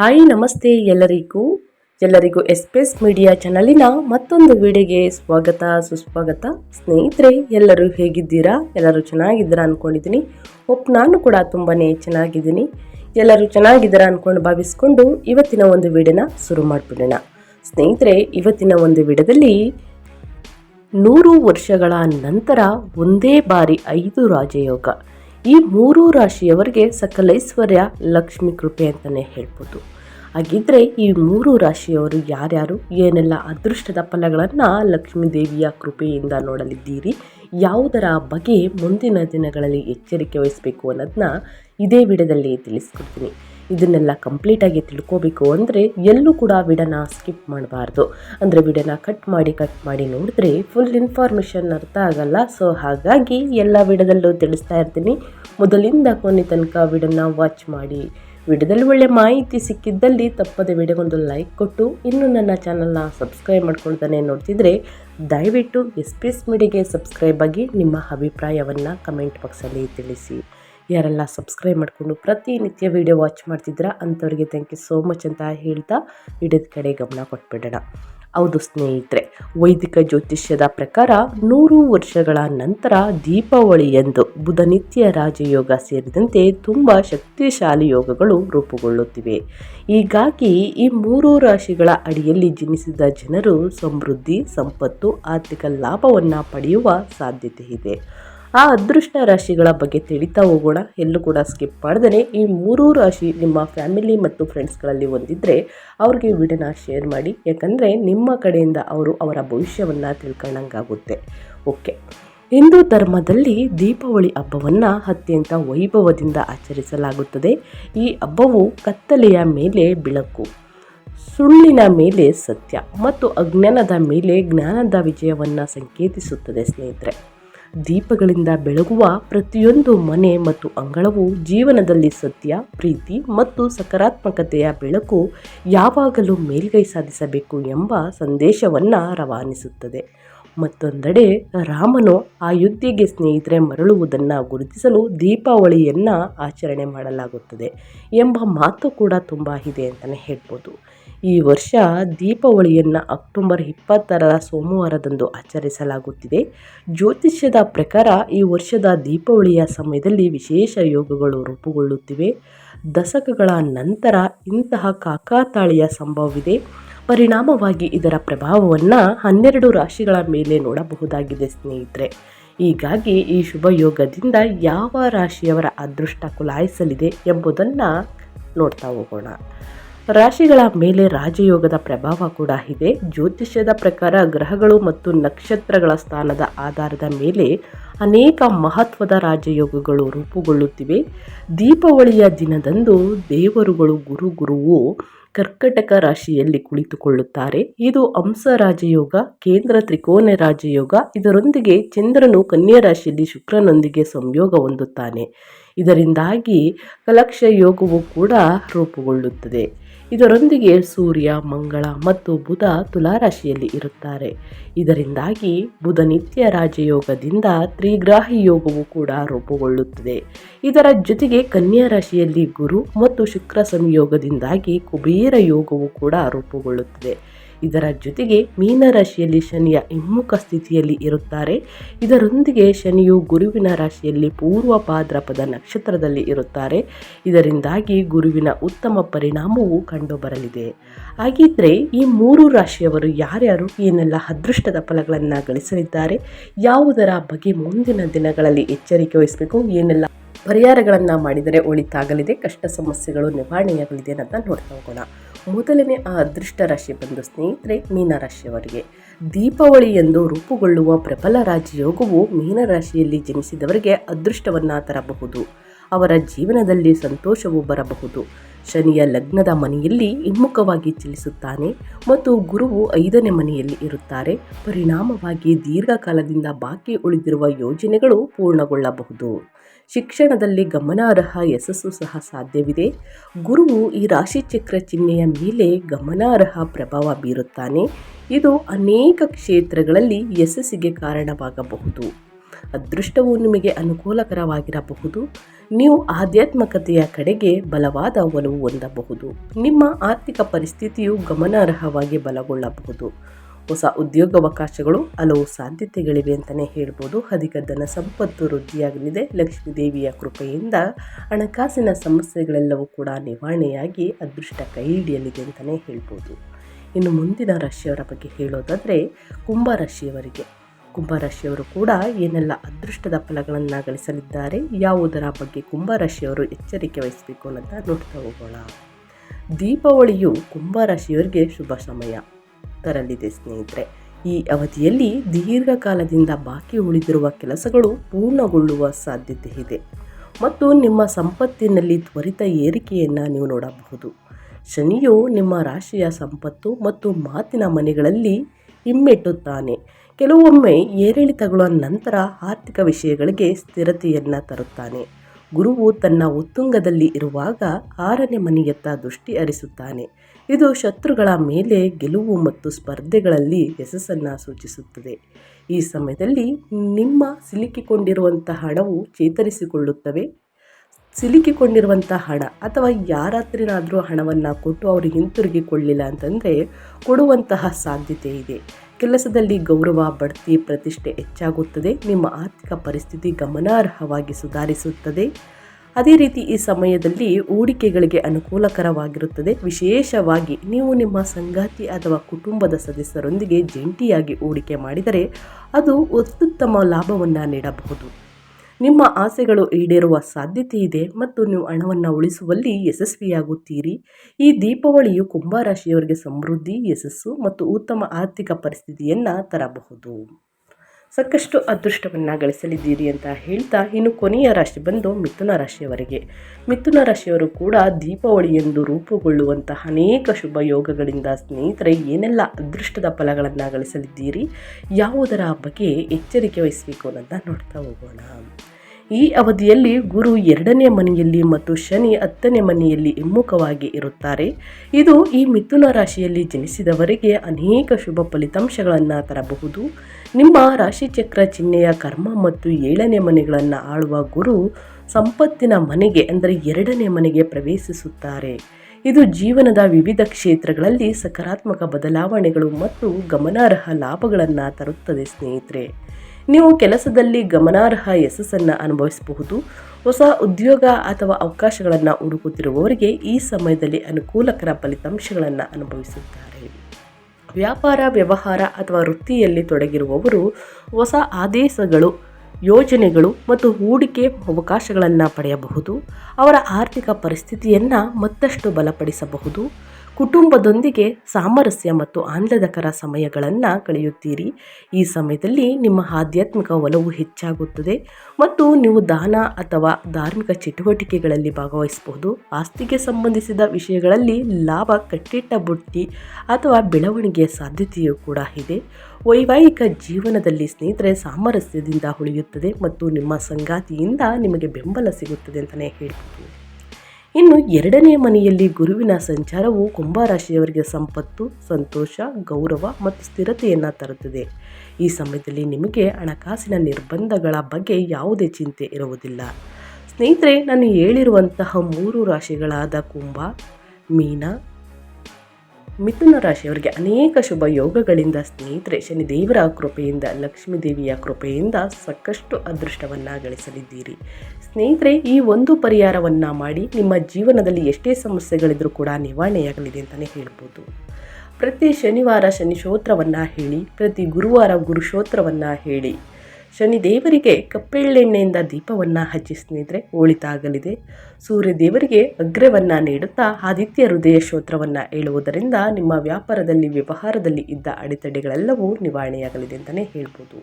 Hi, ನಮಸ್ತೆ ಎಲ್ಲರಿಗೂ. ಎಲ್ಲರಿಗೂ ಎಸ್ಪೆಸ್ ಮೀಡಿಯಾ ಚಾನಲಿನ ಮತ್ತೊಂದು ವಿಡಿಯೋಗೆ ಸ್ವಾಗತ, ಸುಸ್ವಾಗತ. ಸ್ನೇಹಿತರೆ, ಎಲ್ಲರೂ ಹೇಗಿದ್ದೀರಾ? ಎಲ್ಲರೂ ಚೆನ್ನಾಗಿದ್ದೀರಾ ಅಂದ್ಕೊಂಡಿದ್ದೀನಿ ಒಪ್, ನಾನು ಕೂಡ ತುಂಬಾ ಚೆನ್ನಾಗಿದ್ದೀನಿ. ಎಲ್ಲರೂ ಚೆನ್ನಾಗಿದ್ದೀರಾ ಅಂದ್ಕೊಂಡು ಭಾವಿಸ್ಕೊಂಡು ಇವತ್ತಿನ ಒಂದು ವಿಡಿಯೋನ ಶುರು ಮಾಡಿಬಿಡೋಣ. ಸ್ನೇಹಿತರೆ, ಇವತ್ತಿನ ಒಂದು ವಿಡಿಯೋದಲ್ಲಿ ನೂರು ವರ್ಷಗಳ ನಂತರ ಒಂದೇ ಬಾರಿ ಐದು ರಾಜಯೋಗ. ಈ ಮೂರು ರಾಶಿಯವರಿಗೆ ಸಕಲೈಶ್ವರ್ಯ ಲಕ್ಷ್ಮಿ ಕೃಪೆ ಅಂತಲೇ ಹೇಳ್ಬೋದು. ಹಾಗಿದ್ರೆ ಈ ಮೂರು ರಾಶಿಯವರು ಯಾರ್ಯಾರು? ಏನೆಲ್ಲ ಅದೃಷ್ಟದ ಫಲಗಳನ್ನು ಲಕ್ಷ್ಮೀ ದೇವಿಯ ಕೃಪೆಯಿಂದ ನೋಡಲಿದ್ದೀರಿ? ಯಾವುದರ ಬಗ್ಗೆ ಮುಂದಿನ ದಿನಗಳಲ್ಲಿ ಎಚ್ಚರಿಕೆ ವಹಿಸಬೇಕು ಅನ್ನೋದನ್ನ ಇದೇ ವಿಡದಲ್ಲಿ ತಿಳಿಸ್ಕೊಡ್ತೀನಿ. ಇದನ್ನೆಲ್ಲ ಕಂಪ್ಲೀಟಾಗಿ ತಿಳ್ಕೋಬೇಕು ಅಂದರೆ ಎಲ್ಲೂ ಕೂಡ ವಿಡನ ಸ್ಕಿಪ್ ಮಾಡಬಾರ್ದು. ಅಂದರೆ ವಿಡನ ಕಟ್ ಮಾಡಿ ಕಟ್ ಮಾಡಿ ನೋಡಿದ್ರೆ ಫುಲ್ ಇನ್ಫಾರ್ಮೇಷನ್ ಅರ್ಥ ಆಗಲ್ಲ. ಸೊ ಹಾಗಾಗಿ ಎಲ್ಲ ವಿಡದಲ್ಲೂ ತಿಳಿಸ್ತಾ ಇರ್ತೀನಿ. ಮೊದಲಿಂದ ಕೊನೆ ತನಕ ವಿಡನ್ನ ವಾಚ್ ಮಾಡಿ. ವಿಡಿಯೋದಲ್ಲಿ ಒಳ್ಳೆ ಮಾಹಿತಿ ಸಿಕ್ಕಿದ್ದಲ್ಲಿ ತಪ್ಪದೆ ವಿಡಿಯೋಗೊಂದು ಲೈಕ್ ಕೊಟ್ಟು ಇನ್ನು ನನ್ನ ಚಾನಲ್ನ ಸಬ್ಸ್ಕ್ರೈಬ್ ಮಾಡ್ಕೊಳ್ತಾನೆ ನೋಡ್ತಿದ್ರೆ ದಯವಿಟ್ಟು ಎಸ್ ಪಿ ಎಸ್ ಮೀಡಿಯಾಗೆ ಸಬ್ಸ್ಕ್ರೈಬ್ ಆಗಿ ನಿಮ್ಮ ಅಭಿಪ್ರಾಯವನ್ನು ಕಮೆಂಟ್ ಬಾಕ್ಸಲ್ಲಿ ತಿಳಿಸಿ. ಯಾರೆಲ್ಲ ಸಬ್ಸ್ಕ್ರೈಬ್ ಮಾಡಿಕೊಂಡು ಪ್ರತಿನಿತ್ಯ ವಿಡಿಯೋ ವಾಚ್ ಮಾಡ್ತಿದ್ದೀರಾ ಅಂಥವ್ರಿಗೆ ಥ್ಯಾಂಕ್ ಯು ಸೋ ಮಚ್ ಅಂತ ಹೇಳ್ತಾ ವಿಡಿಯೋದ ಕಡೆ ಗಮನ ಕೊಟ್ಬಿಡೋಣ. ಹೌದು ಸ್ನೇಹಿತರೆ, ವೈದಿಕ ಜ್ಯೋತಿಷ್ಯದ ಪ್ರಕಾರ ನೂರು ವರ್ಷಗಳ ನಂತರ ದೀಪಾವಳಿಯಂದು ಬುಧನಿತ್ಯ ರಾಜಯೋಗ ಸೇರಿದಂತೆ ತುಂಬ ಶಕ್ತಿಶಾಲಿ ಯೋಗಗಳು ರೂಪುಗೊಳ್ಳುತ್ತಿವೆ. ಹೀಗಾಗಿ ಈ ಮೂರು ರಾಶಿಗಳ ಅಡಿಯಲ್ಲಿ ಜನಿಸಿದ ಜನರು ಸಮೃದ್ಧಿ, ಸಂಪತ್ತು, ಆರ್ಥಿಕ ಲಾಭವನ್ನು ಪಡೆಯುವ ಸಾಧ್ಯತೆ ಇದೆ. ಆ ಅದೃಷ್ಟ ರಾಶಿಗಳ ಬಗ್ಗೆ ತಿಳಿತಾ ಹೋಗೋಣ ಎಲ್ಲೂ ಕೂಡ ಸ್ಕಿಪ್ ಮಾಡಿದರೆ ಈ ಮೂರೂ ರಾಶಿ ನಿಮ್ಮ ಫ್ಯಾಮಿಲಿ ಮತ್ತು ಫ್ರೆಂಡ್ಸ್ಗಳಲ್ಲಿ ಒಂದಿದ್ದರೆ ಅವ್ರಿಗೆ ವಿಡಿಯೋನ ಶೇರ್ ಮಾಡಿ. ಯಾಕಂದರೆ ನಿಮ್ಮ ಕಡೆಯಿಂದ ಅವರು ಅವರ ಭವಿಷ್ಯವನ್ನು ತಿಳ್ಕೊಂಡಂಗಾಗುತ್ತೆ. ಓಕೆ ಹಿಂದೂ ಧರ್ಮದಲ್ಲಿ ದೀಪಾವಳಿ ಹಬ್ಬವನ್ನು ಅತ್ಯಂತ ವೈಭವದಿಂದ ಆಚರಿಸಲಾಗುತ್ತದೆ. ಈ ಹಬ್ಬವು ಕತ್ತಲೆಯ ಮೇಲೆ ಬೆಳಕು, ಸುಳ್ಳಿನ ಮೇಲೆ ಸತ್ಯ ಮತ್ತು ಅಜ್ಞಾನದ ಮೇಲೆ ಜ್ಞಾನದ ವಿಜಯವನ್ನು ಸಂಕೇತಿಸುತ್ತದೆ ಸ್ನೇಹಿತರೆ. ದೀಪಗಳಿಂದ ಬೆಳಗುವ ಪ್ರತಿಯೊಂದು ಮನೆ ಮತ್ತು ಅಂಗಳವು ಜೀವನದಲ್ಲಿ ಸತ್ಯ, ಪ್ರೀತಿ ಮತ್ತು ಸಕಾರಾತ್ಮಕತೆಯ ಬೆಳಕು ಯಾವಾಗಲೂ ಮೇಲ್ಗೈ ಸಾಧಿಸಬೇಕು ಎಂಬ ಸಂದೇಶವನ್ನು ರವಾನಿಸುತ್ತದೆ. ಮತ್ತೊಂದೆಡೆ ರಾಮನು ಅಯೋಧ್ಯೆಗೆ ಸ್ನೇಹಿತರೆ ಮರಳುವುದನ್ನು ಗುರುತಿಸಲು ದೀಪಾವಳಿಯನ್ನು ಆಚರಣೆ ಮಾಡಲಾಗುತ್ತದೆ ಎಂಬ ಮಾತು ಕೂಡ ತುಂಬ ಇದೆ ಅಂತಲೇ ಹೇಳ್ಬೋದು. ಈ ವರ್ಷ ದೀಪಾವಳಿಯನ್ನು ಅಕ್ಟೋಬರ್ ಇಪ್ಪತ್ತರ ಸೋಮವಾರದಂದು ಆಚರಿಸಲಾಗುತ್ತಿದೆ. ಜ್ಯೋತಿಷ್ಯದ ಪ್ರಕಾರ ಈ ವರ್ಷದ ದೀಪಾವಳಿಯ ಸಮಯದಲ್ಲಿ ವಿಶೇಷ ಯೋಗಗಳು ರೂಪುಗೊಳ್ಳುತ್ತಿವೆ. ದಶಕಗಳ ನಂತರ ಇಂತಹ ಕಾಕಾತಾಳಿಯ ಸಂಭವವಿದೆ. ಪರಿಣಾಮವಾಗಿ ಇದರ ಪ್ರಭಾವವನ್ನು ಹನ್ನೆರಡು ರಾಶಿಗಳ ಮೇಲೆ ನೋಡಬಹುದಾಗಿದೆ ಸ್ನೇಹಿತರೆ. ಹೀಗಾಗಿ ಈ ಶುಭ ಯೋಗದಿಂದ ಯಾವ ರಾಶಿಯವರ ಅದೃಷ್ಟ ಕುಲಾಯಿಸಲಿದೆ ಎಂಬುದನ್ನು ನೋಡ್ತಾ ಹೋಗೋಣ. ರಾಶಿಗಳ ಮೇಲೆ ರಾಜಯೋಗದ ಪ್ರಭಾವ ಕೂಡ ಇದೆ. ಜ್ಯೋತಿಷ್ಯದ ಪ್ರಕಾರ ಗ್ರಹಗಳು ಮತ್ತು ನಕ್ಷತ್ರಗಳ ಸ್ಥಾನದ ಆಧಾರದ ಮೇಲೆ ಅನೇಕ ಮಹತ್ವದ ರಾಜಯೋಗಗಳು ರೂಪುಗೊಳ್ಳುತ್ತಿವೆ. ದೀಪಾವಳಿಯ ದಿನದಂದು ದೇವರುಗಳು ಗುರು ಗುರುವು ಕರ್ಕಟಕ ರಾಶಿಯಲ್ಲಿ ಕುಳಿತುಕೊಳ್ಳುತ್ತಾರೆ. ಇದು ಹಂಸ ರಾಜಯೋಗ, ಕೇಂದ್ರ ತ್ರಿಕೋನ ರಾಜಯೋಗ. ಇದರೊಂದಿಗೆ ಚಂದ್ರನು ಕನ್ಯಾ ರಾಶಿಯಲ್ಲಿ ಶುಕ್ರನೊಂದಿಗೆ ಸಂಯೋಗ ಹೊಂದುತ್ತಾನೆ. ಇದರಿಂದಾಗಿ ಕಲಕ್ಷ ಯೋಗವು ಕೂಡ ರೂಪುಗೊಳ್ಳುತ್ತದೆ. ಇದರೊಂದಿಗೆ ಸೂರ್ಯ, ಮಂಗಳ ಮತ್ತು ಬುಧ ತುಲಾರಾಶಿಯಲ್ಲಿ ಇರುತ್ತಾರೆ. ಇದರಿಂದಾಗಿ ಬುಧ ನಿತ್ಯ ರಾಜಯೋಗದಿಂದ ತ್ರಿಗ್ರಾಹಿ ಯೋಗವು ಕೂಡ ರೂಪುಗೊಳ್ಳುತ್ತದೆ. ಇದರ ಜೊತೆಗೆ ಕನ್ಯಾ ರಾಶಿಯಲ್ಲಿ ಗುರು ಮತ್ತು ಶುಕ್ರ ಸಂಯೋಗದಿಂದಾಗಿ ಕುಬೇರ ಯೋಗವು ಕೂಡ ರೂಪುಗೊಳ್ಳುತ್ತದೆ. ಇದರ ಜೊತೆಗೆ ಮೀನರಾಶಿಯಲ್ಲಿ ಶನಿಯ ಹಿಮ್ಮುಖ ಸ್ಥಿತಿಯಲ್ಲಿ ಇರುತ್ತಾರೆ. ಇದರೊಂದಿಗೆ ಶನಿಯು ಗುರುವಿನ ರಾಶಿಯಲ್ಲಿ ಪೂರ್ವ ಭಾದ್ರಪದ ನಕ್ಷತ್ರದಲ್ಲಿ ಇರುತ್ತಾರೆ. ಇದರಿಂದಾಗಿ ಗುರುವಿನ ಉತ್ತಮ ಪರಿಣಾಮವು ಕಂಡುಬರಲಿದೆ. ಹಾಗಿದ್ರೆ ಈ ಮೂರು ರಾಶಿಯವರು ಯಾರ್ಯಾರು ಏನೆಲ್ಲ ಅದೃಷ್ಟದ ಫಲಗಳನ್ನು ಗಳಿಸಲಿದ್ದಾರೆ? ಯಾವುದರ ಬಗ್ಗೆ ಮುಂದಿನ ದಿನಗಳಲ್ಲಿ ಎಚ್ಚರಿಕೆ ವಹಿಸಬೇಕು? ಏನೆಲ್ಲ ಪರಿಹಾರಗಳನ್ನು ಮಾಡಿದರೆ ಒಳಿತಾಗಲಿದೆ? ಕಷ್ಟ ಸಮಸ್ಯೆಗಳು ನಿವಾರಣೆಯಾಗಲಿದೆ ಅಂತ ನೋಡ್ತಾ ಹೋಗೋಣ. ಮೊದಲನೇ ಆ ಅದೃಷ್ಟ ರಾಶಿ ಬಂದು ಸ್ನೇಹಿತರೆ, ಮೀನರಾಶಿಯವರಿಗೆ. ದೀಪಾವಳಿ ಎಂದು ರೂಪುಗೊಳ್ಳುವ ಪ್ರಬಲ ರಾಜಯೋಗವು ಮೀನರಾಶಿಯಲ್ಲಿ ಜನಿಸಿದವರಿಗೆ ಅದೃಷ್ಟವನ್ನು ತರಬಹುದು. ಅವರ ಜೀವನದಲ್ಲಿ ಸಂತೋಷವು ಬರಬಹುದು. ಶನಿಯ ಲಗ್ನದ ಮನೆಯಲ್ಲಿ ಹಿಮ್ಮುಖವಾಗಿ ಚಲಿಸುತ್ತಾನೆ ಮತ್ತು ಗುರುವು ಐದನೇ ಮನೆಯಲ್ಲಿ ಇರುತ್ತಾರೆ. ಪರಿಣಾಮವಾಗಿ ದೀರ್ಘಕಾಲದಿಂದ ಬಾಕಿ ಉಳಿದಿರುವ ಯೋಜನೆಗಳು ಪೂರ್ಣಗೊಳ್ಳಬಹುದು. ಶಿಕ್ಷಣದಲ್ಲಿ ಗಮನಾರ್ಹ ಯಶಸ್ಸು ಸಹ ಸಾಧ್ಯವಿದೆ. ಗುರುವು ಈ ರಾಶಿಚಕ್ರ ಚಿಹ್ನೆಯ ಮೇಲೆ ಗಮನಾರ್ಹ ಪ್ರಭಾವ ಬೀರುತ್ತಾನೆ. ಇದು ಅನೇಕ ಕ್ಷೇತ್ರಗಳಲ್ಲಿ ಯಶಸ್ಸಿಗೆ ಕಾರಣವಾಗಬಹುದು. ಅದೃಷ್ಟವು ನಿಮಗೆ ಅನುಕೂಲಕರವಾಗಿರಬಹುದು. ನೀವು ಆಧ್ಯಾತ್ಮಕತೆಯ ಕಡೆಗೆ ಬಲವಾದ ಒಲವು ಹೊಂದಬಹುದು. ನಿಮ್ಮ ಆರ್ಥಿಕ ಪರಿಸ್ಥಿತಿಯು ಗಮನಾರ್ಹವಾಗಿ ಬಲಗೊಳ್ಳಬಹುದು. ಹೊಸ ಉದ್ಯೋಗಾವಕಾಶಗಳು ಹಲವು ಸಾಧ್ಯತೆಗಳಿವೆ ಅಂತಲೇ ಹೇಳ್ಬೋದು. ಅಧಿಕ ಧನ ಸಂಪತ್ತು ವೃದ್ಧಿಯಾಗಲಿದೆ. ಲಕ್ಷ್ಮೀ ದೇವಿಯ ಕೃಪೆಯಿಂದ ಹಣಕಾಸಿನ ಸಮಸ್ಯೆಗಳೆಲ್ಲವೂ ಕೂಡ ನಿವಾರಣೆಯಾಗಿ ಅದೃಷ್ಟ ಕೈ ಹಿಡಿಯಲಿದೆ ಅಂತಲೇ ಹೇಳ್ಬೋದು. ಇನ್ನು ಮುಂದಿನ ರಾಶಿಯವರ ಬಗ್ಗೆ ಹೇಳೋದಾದರೆ ಕುಂಭರಾಶಿಯವರಿಗೆ ಕುಂಭರಾಶಿಯವರು ಕುಂಭ ರಾಶಿಯವರು ಕೂಡ ಏನೆಲ್ಲ ಅದೃಷ್ಟದ ಫಲಗಳನ್ನು ಗಳಿಸಲಿದ್ದಾರೆ ಯಾವುದರ ಬಗ್ಗೆ ಕುಂಭರಾಶಿಯವರು ಎಚ್ಚರಿಕೆ ವಹಿಸಬೇಕು ಅನ್ನೋದನ್ನ ನೋಡ್ತಾ ಹೋಗೋಣ. ದೀಪಾವಳಿಯು ಕುಂಭರಾಶಿಯವರಿಗೆ ಶುಭ ಸಮಯ. ತರಲಿದೆ ಸ್ನೇಹಿತರೆ. ಈ ಅವಧಿಯಲ್ಲಿ ದೀರ್ಘಕಾಲದಿಂದ ಬಾಕಿ ಉಳಿದಿರುವ ಕೆಲಸಗಳು ಪೂರ್ಣಗೊಳ್ಳುವ ಸಾಧ್ಯತೆ ಇದೆ. ಮತ್ತು ನಿಮ್ಮ ಸಂಪತ್ತಿನಲ್ಲಿ ತ್ವರಿತ ಏರಿಕೆಯನ್ನು ನೀವು ನೋಡಬಹುದು. ಶನಿಯು ನಿಮ್ಮ ರಾಶಿಯ ಸಂಪತ್ತು ಮತ್ತು ಮಾತಿನ ಮನೆಗಳಲ್ಲಿ ಹಿಮ್ಮೆಟ್ಟುತ್ತಾನೆ. ಕೆಲವೊಮ್ಮೆ ಏರಿಳಿತಗಳ ನಂತರ ಆರ್ಥಿಕ ವಿಷಯಗಳಿಗೆ ಸ್ಥಿರತೆಯನ್ನು ತರುತ್ತಾನೆ. ಗುರುವು ತನ್ನ ಉತ್ತುಂಗದಲ್ಲಿ ಇರುವಾಗ ಆರನೇ ಮನೆಯತ್ತ ದೃಷ್ಟಿ ಹರಿಸುತ್ತಾನೆ. ಇದು ಶತ್ರುಗಳ ಮೇಲೆ ಗೆಲುವು ಮತ್ತು ಸ್ಪರ್ಧೆಗಳಲ್ಲಿ ಯಶಸ್ಸನ್ನು ಸೂಚಿಸುತ್ತದೆ. ಈ ಸಮಯದಲ್ಲಿ ನಿಮ್ಮ ಸಿಲುಕಿಕೊಂಡಿರುವಂಥ ಹಣವು ಚೇತರಿಸಿಕೊಳ್ಳುತ್ತವೆ. ಸಿಲುಕಿಕೊಂಡಿರುವಂಥ ಹಣ ಅಥವಾ ಯಾರ ಹತ್ರನಾದರೂ ಹಣವನ್ನು ಕೊಟ್ಟು ಅವರು ಹಿಂತಿರುಗಿಕೊಳ್ಳಿಲ್ಲ ಅಂತಂದರೆ ಕೊಡುವಂತಹ ಸಾಧ್ಯತೆ ಇದೆ. ಕೆಲಸದಲ್ಲಿ ಗೌರವ, ಬಡ್ತಿ, ಪ್ರತಿಷ್ಠೆ ಹೆಚ್ಚಾಗುತ್ತದೆ. ನಿಮ್ಮ ಆರ್ಥಿಕ ಪರಿಸ್ಥಿತಿ ಗಮನಾರ್ಹವಾಗಿ ಸುಧಾರಿಸುತ್ತದೆ. ಅದೇ ರೀತಿ ಈ ಸಮಯದಲ್ಲಿ ಹೂಡಿಕೆಗಳಿಗೆ ಅನುಕೂಲಕರವಾಗಿರುತ್ತದೆ. ವಿಶೇಷವಾಗಿ ನೀವು ನಿಮ್ಮ ಸಂಗಾತಿ ಅಥವಾ ಕುಟುಂಬದ ಸದಸ್ಯರೊಂದಿಗೆ ಜಂಟಿಯಾಗಿ ಹೂಡಿಕೆ ಮಾಡಿದರೆ ಅದು ಅತ್ಯುತ್ತಮ ಲಾಭವನ್ನು ನೀಡಬಹುದು. ನಿಮ್ಮ ಆಸೆಗಳು ಈಡೇರುವ ಸಾಧ್ಯತೆ ಇದೆ ಮತ್ತು ನೀವು ಹಣವನ್ನು ಉಳಿಸುವಲ್ಲಿ ಯಶಸ್ವಿಯಾಗುತ್ತೀರಿ. ಈ ದೀಪಾವಳಿಯು ಕುಂಭ ರಾಶಿಯವರಿಗೆ ಸಮೃದ್ಧಿ, ಯಶಸ್ಸು ಮತ್ತು ಉತ್ತಮ ಆರ್ಥಿಕ ಪರಿಸ್ಥಿತಿಯನ್ನು ತರಬಹುದು. ಸಾಕಷ್ಟು ಅದೃಷ್ಟವನ್ನು ಗಳಿಸಲಿದ್ದೀರಿ ಅಂತ ಹೇಳ್ತಾ ಇನ್ನು ಕೊನೆಯ ರಾಶಿ ಬಂದು ಮಿಥುನ ರಾಶಿಯವರಿಗೆ. ಮಿಥುನ ರಾಶಿಯವರು ಕೂಡ ದೀಪಾವಳಿಯೆಂದು ರೂಪುಗೊಳ್ಳುವಂತಹ ಅನೇಕ ಶುಭ ಯೋಗಗಳಿಂದ ಸ್ನೇಹಿತರೆ, ಏನೆಲ್ಲ ಅದೃಷ್ಟದ ಫಲಗಳನ್ನು ಗಳಿಸಲಿದ್ದೀರಿ, ಯಾವುದರ ಬಗ್ಗೆ ಎಚ್ಚರಿಕೆ ವಹಿಸಬೇಕು ಅನ್ನೋದನ್ನ ನೋಡ್ತಾ ಹೋಗೋಣ. ಈ ಅವಧಿಯಲ್ಲಿ ಗುರು ಎರಡನೇ ಮನೆಯಲ್ಲಿ ಮತ್ತು ಶನಿ ಹತ್ತನೇ ಮನೆಯಲ್ಲಿ ಹಿಮ್ಮುಖವಾಗಿ ಇರುತ್ತಾರೆ. ಇದು ಈ ಮಿಥುನ ರಾಶಿಯಲ್ಲಿ ಜನಿಸಿದವರಿಗೆ ಅನೇಕ ಶುಭ ಫಲಿತಾಂಶಗಳನ್ನು ತರಬಹುದು. ನಿಮ್ಮ ರಾಶಿಚಕ್ರ ಚಿಹ್ನೆಯ ಕರ್ಮ ಮತ್ತು ಏಳನೇ ಮನೆಗಳನ್ನು ಆಳುವ ಗುರು ಸಂಪತ್ತಿನ ಮನೆಗೆ ಅಂದರೆ ಎರಡನೇ ಮನೆಗೆ ಪ್ರವೇಶಿಸುತ್ತಾರೆ. ಇದು ಜೀವನದ ವಿವಿಧ ಕ್ಷೇತ್ರಗಳಲ್ಲಿ ಸಕಾರಾತ್ಮಕ ಬದಲಾವಣೆಗಳು ಮತ್ತು ಗಮನಾರ್ಹ ಲಾಭಗಳನ್ನು ತರುತ್ತದೆ ಸ್ನೇಹಿತರೆ. ನೀವು ಕೆಲಸದಲ್ಲಿ ಗಮನಾರ್ಹ ಯಶಸ್ಸನ್ನು ಅನುಭವಿಸಬಹುದು. ಹೊಸ ಉದ್ಯೋಗ ಅಥವಾ ಅವಕಾಶಗಳನ್ನು ಹುಡುಕುತ್ತಿರುವವರಿಗೆ ಈ ಸಮಯದಲ್ಲಿ ಅನುಕೂಲಕರ ಫಲಿತಾಂಶಗಳನ್ನು ಅನುಭವಿಸುತ್ತಾರೆ. ವ್ಯಾಪಾರ, ವ್ಯವಹಾರ ಅಥವಾ ವೃತ್ತಿಯಲ್ಲಿ ತೊಡಗಿರುವವರು ಹೊಸ ಆದೇಶಗಳು, ಯೋಜನೆಗಳು ಮತ್ತು ಹೂಡಿಕೆ ಅವಕಾಶಗಳನ್ನು ಪಡೆಯಬಹುದು. ಅವರ ಆರ್ಥಿಕ ಪರಿಸ್ಥಿತಿಯನ್ನು ಮತ್ತಷ್ಟು ಬಲಪಡಿಸಬಹುದು. ಕುಟುಂಬದೊಂದಿಗೆ ಸಾಮರಸ್ಯ ಮತ್ತು ಆಹ್ಲಾದಕರ ಸಮಯಗಳನ್ನು ಕಳೆಯುತ್ತೀರಿ. ಈ ಸಮಯದಲ್ಲಿ ನಿಮ್ಮ ಆಧ್ಯಾತ್ಮಿಕ ಒಲವು ಹೆಚ್ಚಾಗುತ್ತದೆ ಮತ್ತು ನೀವು ದಾನ ಅಥವಾ ಧಾರ್ಮಿಕ ಚಟುವಟಿಕೆಗಳಲ್ಲಿ ಭಾಗವಹಿಸಬಹುದು. ಆಸ್ತಿಗೆ ಸಂಬಂಧಿಸಿದ ವಿಷಯಗಳಲ್ಲಿ ಲಾಭ, ಕಟ್ಟಿಟ್ಟ ಬುಟ್ಟಿ ಅಥವಾ ಬೆಳವಣಿಗೆಯ ಸಾಧ್ಯತೆಯೂ ಕೂಡ ಇದೆ. ವೈವಾಹಿಕ ಜೀವನದಲ್ಲಿ ಸ್ನೇಹಿತರೆ, ಸಾಮರಸ್ಯದಿಂದ ಉಳಿಯುತ್ತದೆ ಮತ್ತು ನಿಮ್ಮ ಸಂಗಾತಿಯಿಂದ ನಿಮಗೆ ಬೆಂಬಲ ಸಿಗುತ್ತದೆ ಅಂತಲೇ ಹೇಳ್ಬೋದು. ಇನ್ನು ಎರಡನೇ ಮನೆಯಲ್ಲಿ ಗುರುವಿನ ಸಂಚಾರವು ಕುಂಭರಾಶಿಯವರಿಗೆ ಸಂಪತ್ತು, ಸಂತೋಷ, ಗೌರವ ಮತ್ತು ಸ್ಥಿರತೆಯನ್ನು ತರುತ್ತದೆ. ಈ ಸಮಯದಲ್ಲಿ ನಿಮಗೆ ಹಣಕಾಸಿನ ನಿರ್ಬಂಧಗಳ ಬಗ್ಗೆ ಯಾವುದೇ ಚಿಂತೆ ಇರುವುದಿಲ್ಲ. ಸ್ನೇಹಿತರೆ, ನಾನು ಹೇಳಿರುವಂತಹ ಮೂರು ರಾಶಿಗಳಾದ ಕುಂಭ, ಮೀನ ಮಿಥುನ ರಾಶಿಯವರಿಗೆ ಅನೇಕ ಶುಭ ಯೋಗಗಳಿಂದ ಸ್ನೇಹಿತರೆ, ಶನಿದೇವರ ಕೃಪೆಯಿಂದ, ಲಕ್ಷ್ಮೀ ದೇವಿಯ ಕೃಪೆಯಿಂದ ಸಾಕಷ್ಟು ಅದೃಷ್ಟವನ್ನು ಗಳಿಸಲಿದ್ದೀರಿ ಸ್ನೇಹಿತರೆ, ಈ ಒಂದು ಪರಿಹಾರವನ್ನು ಮಾಡಿ ನಿಮ್ಮ ಜೀವನದಲ್ಲಿ ಎಷ್ಟೇ ಸಮಸ್ಯೆಗಳಿದ್ರೂ ಕೂಡ ನಿವಾರಣೆಯಾಗಲಿದೆ ಅಂತಲೇ ಹೇಳ್ಬೋದು. ಪ್ರತಿ ಶನಿವಾರ ಶನಿ ಸ್ತೋತ್ರವನ್ನು ಹೇಳಿ, ಪ್ರತಿ ಗುರುವಾರ ಗುರುಶೋತ್ರವನ್ನು ಹೇಳಿ ಶನಿದೇವರಿಗೆ ಕಪ್ಪೆಳ್ಳೆಣ್ಣೆಯಿಂದ ದೀಪವನ್ನು ಹಚ್ಚಿ ಒಳಿತಾಗಲಿದೆ ಸೂರ್ಯ ದೇವರಿಗೆ ಅಗ್ರವನ್ನು ನೀಡುತ್ತಾ ಆದಿತ್ಯ ಹೃದಯ ಸ್ತೋತ್ರವನ್ನು ಹೇಳುವುದರಿಂದ ನಿಮ್ಮ ವ್ಯಾಪಾರದಲ್ಲಿ, ವ್ಯವಹಾರದಲ್ಲಿ ಇದ್ದ ಅಡೆತಡೆಗಳೆಲ್ಲವೂ ನಿವಾರಣೆಯಾಗಲಿದೆ ಅಂತಲೇ ಹೇಳ್ಬೋದು.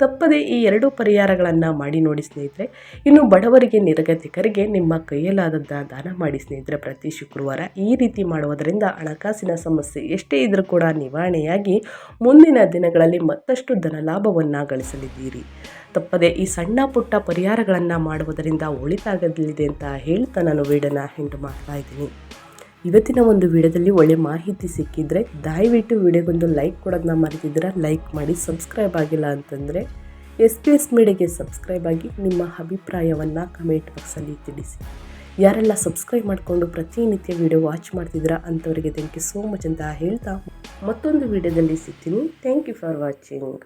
ತಪ್ಪದೆ ಈ ಎರಡು ಪರಿಹಾರಗಳನ್ನು ಮಾಡಿ ನೋಡಿ ಸ್ನೇಹಿತರೆ. ಇನ್ನು ಬಡವರಿಗೆ, ನಿರ್ಗತಿಕರಿಗೆ ನಿಮ್ಮ ಕೈಯಲ್ಲಾದದ್ದ ದಾನ ಮಾಡಿ ಸ್ನೇಹಿತರೆ ಪ್ರತಿ ಶುಕ್ರವಾರ. ಈ ರೀತಿ ಮಾಡುವುದರಿಂದ ಹಣಕಾಸಿನ ಸಮಸ್ಯೆ ಎಷ್ಟೇ ಇದ್ರೂ ಕೂಡ ನಿವಾರಣೆಯಾಗಿ ಮುಂದಿನ ದಿನಗಳಲ್ಲಿ ಮತ್ತಷ್ಟು ಧನಲಾಭವನ್ನು ಗಳಿಸಲಿದ್ದೀರಿ. ತಪ್ಪದೆ ಈ ಸಣ್ಣ ಪುಟ್ಟ ಪರಿಹಾರಗಳನ್ನು ಮಾಡುವುದರಿಂದ ಒಳಿತಾಗಲಿದೆ ಅಂತ ಹೇಳ್ತಾ ನಾನು ವೀಡನ್ನು ಹೆಂಡು ಮಾಡ್ತಾ ಇದ್ದೀನಿ. ಇವತ್ತಿನ ಒಂದು ವಿಡಿಯೋದಲ್ಲಿ ಒಳ್ಳೆ ಮಾಹಿತಿ ಸಿಕ್ಕಿದ್ರೆ ದಯವಿಟ್ಟು ವಿಡಿಯೋಗೊಂದು ಲೈಕ್ ಕೊಡೋದನ್ನ ಮರೆತಿದ್ದೀರಾ? ಲೈಕ್ ಮಾಡಿ, ಸಬ್ಸ್ಕ್ರೈಬ್ ಆಗಿಲ್ಲ ಅಂತಂದರೆ ಎಸ್ ಪಿ ಎಸ್ ಮೀಡಿಯಾಗೆ ಸಬ್ಸ್ಕ್ರೈಬ್ ಆಗಿ ನಿಮ್ಮ ಅಭಿಪ್ರಾಯವನ್ನು ಕಮೆಂಟ್ ಬಾಕ್ಸಲ್ಲಿ ತಿಳಿಸಿ. ಯಾರೆಲ್ಲ ಸಬ್ಸ್ಕ್ರೈಬ್ ಮಾಡಿಕೊಂಡು ಪ್ರತಿನಿತ್ಯ ವಿಡಿಯೋ ವಾಚ್ ಮಾಡ್ತಿದ್ದೀರಾ ಅಂಥವರಿಗೆ ಥ್ಯಾಂಕ್ ಯು ಸೋ ಮಚ್ ಅಂತ ಹೇಳ್ತಾ ಮತ್ತೊಂದು ವಿಡಿಯೋದಲ್ಲಿ ಸಿಗ್ತೀನಿ. Thank you for watching